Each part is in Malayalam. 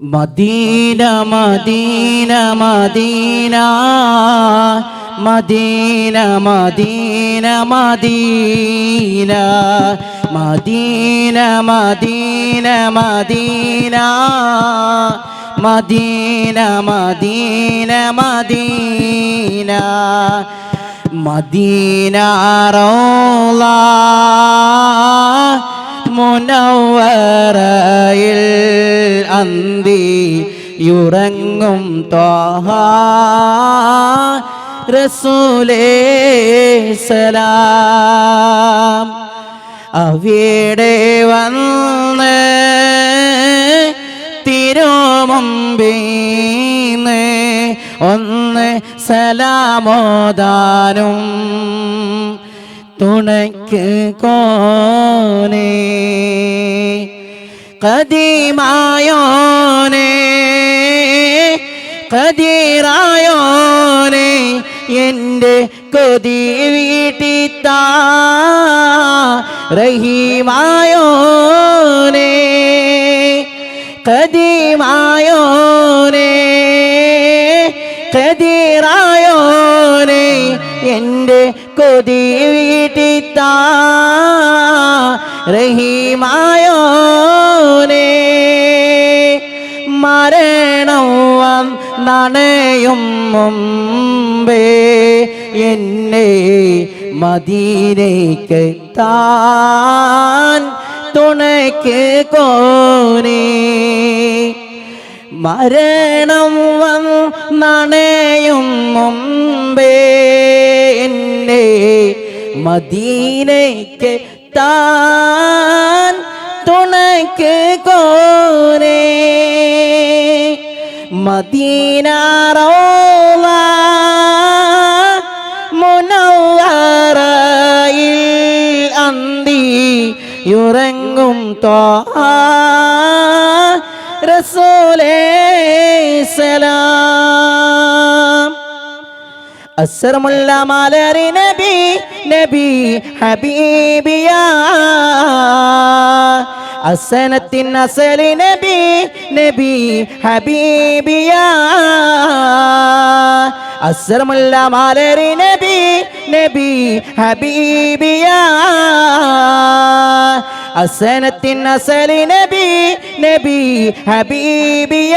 Medina Medina Medina Medina Medina Medina Medina Medina Medina Medina Medina Medina Medina Rolla മുനവറയിൽ അന്തി യുറങ്ങും ത്വാഹ റസൂലേ സലാം. അവിടെ വന്ന് തിരുമുമ്പീന്ന് ഒന്ന് സലാമോദാനും തുണയ്ക്ക് കോനേ. കദീമായോനേ കദീറായോനെ എന്റെ കൊതി വീട്ടിത്തീമായോനെ കദീമായോനെ കദീറായോനെ എന്റെ കൊതി വീട്ടിത്താ റഹീമായോനേ മരണം നണയും മുമ്പേ എന്നെ മദീനയ്ക്ക് താൻ തുണയ്ക്ക് കോനേ. മരണം വന്നണയും മുമ്പേ എന്നെ മദീനയ്ക്ക് താൻ തുണയ്ക്ക് കോരെ മദീനാറോവ മുനവറയിൽ അന്തി യുറങ്ങും തോ റസൂലേ സലാം. നബി നബി ഹബീബിയ. അസനത്തിൻ അസലി നബി നബി ഹബീബിയ. അസറമുല്ല മാലരി നബി നബി ഹബീബിയ. അസനത്തിൻ അസലി നബി നബി ഹബീബിയ.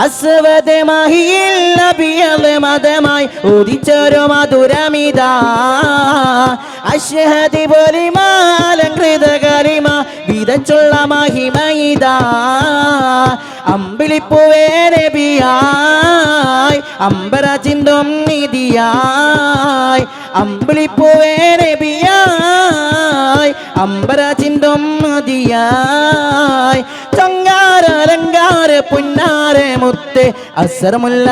അസ്വദ് മഹിയിൽ നബിയത് മതമായി ഉദിച്ചൊരു മധുരമിതാ. അശ്ഹതി പൊലിമാലങ്കൃത കരിമ വിതച്ചുള്ള മഹിമയിതാ. അമ്പിളിപ്പുവേ നബിയായി അമ്പര ചിന്തും നിധിയായി. അമ്പിളിപ്പുവേ നബിയായി അമ്പര ചിന്തും മതിയായി ചങ്കാര അലങ്കാര പുന്നാരെ മുത്ത്. അസർമുല്ല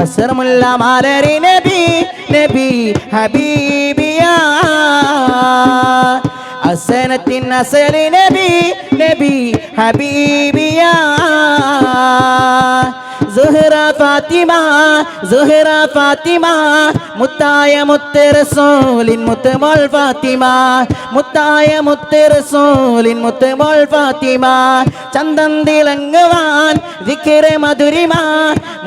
അസറമുല്ല മാലരി നബി നബി ഹബീബിയ. അസനത്തിൻ അസലി നബി നബി ഹബീബിയ ഫാത്തിമ സുഹറ ഫാത്തിമ മുത്തായ മുത്ത് റസൂലിൻ മുത്ത് മോൾ ഫാത്തിമ മുത്തായ മുത്ത് റസൂലിൻ മുത്ത് മോൾ ഫാത്തിമ ചന്തം തിളങ്ങുവാൻ ദിക്കറ മധുരിമ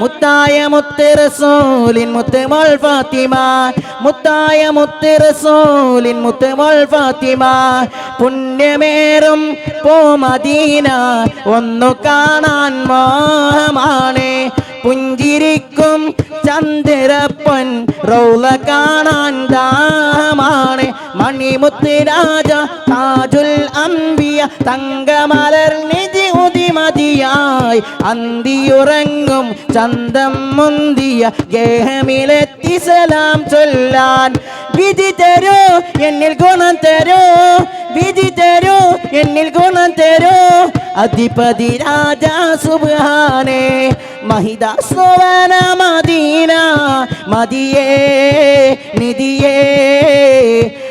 മുത്തായ മുത്ത് റസൂലിൻ മുത്ത് മോൾ ഫാത്തിമ മുത്തായ മുത്ത് റസൂലിൻ മുത്ത് മോൾ ഫാത്തിമ പുണ്യമേറും പോ മദീന ഒന്നു കാണാൻ മോഹമാണ്. പുഞ്ചിരിക്കും ചന്ദ്രപ്പൻ. റൗല കാണാൻ ദാമാണ് മണിമുത്ത് രാജ താജുൽ അമ്പിയ തങ്കമലർ നിധി ഉതിമതിയായി അന്തിയുറങ്ങും ചന്തം മുന്തിയ. ഗേഹമിലെത്തി സലാം ചൊല്ലാൻ. വിധി തരൂ എന്നിൽ ഗുണം തരൂ. വിധി തരൂ എന്നിൽ ഗുണം തരൂ. അധിപതി രാജാ സുബാനെ സുവന മദീന മതിയേ നിധിയേ.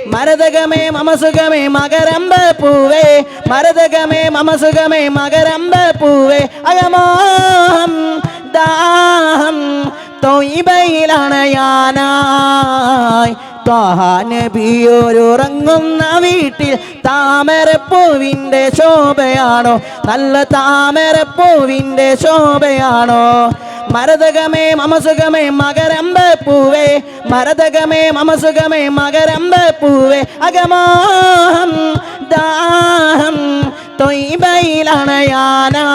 മരതകമേ മമസുഖമേ മകരമ്പ പൂവേ. മരതകമേ മമസുഖമേ മകരമ്പ പൂവേ. അകമോഹം ദാഹം തൊയ്ബയിലണയാനായി. ത്വാഹ നബിയോരുറങ്ങുന്ന വീട്ടിൽ താമരപ്പൂവിന്റെ ശോഭയാണോ? നല്ല താമരപ്പൂവിന്റെ ശോഭയാണോ? മരതകമേ മമസുഖമേ മകരമ്പ പൂവേ മരതകമേ മമസുഖമേ മകരമ്പ പൂവേ അകമാഹം ദാഹം തൊയ്ബയിലണയാനാ.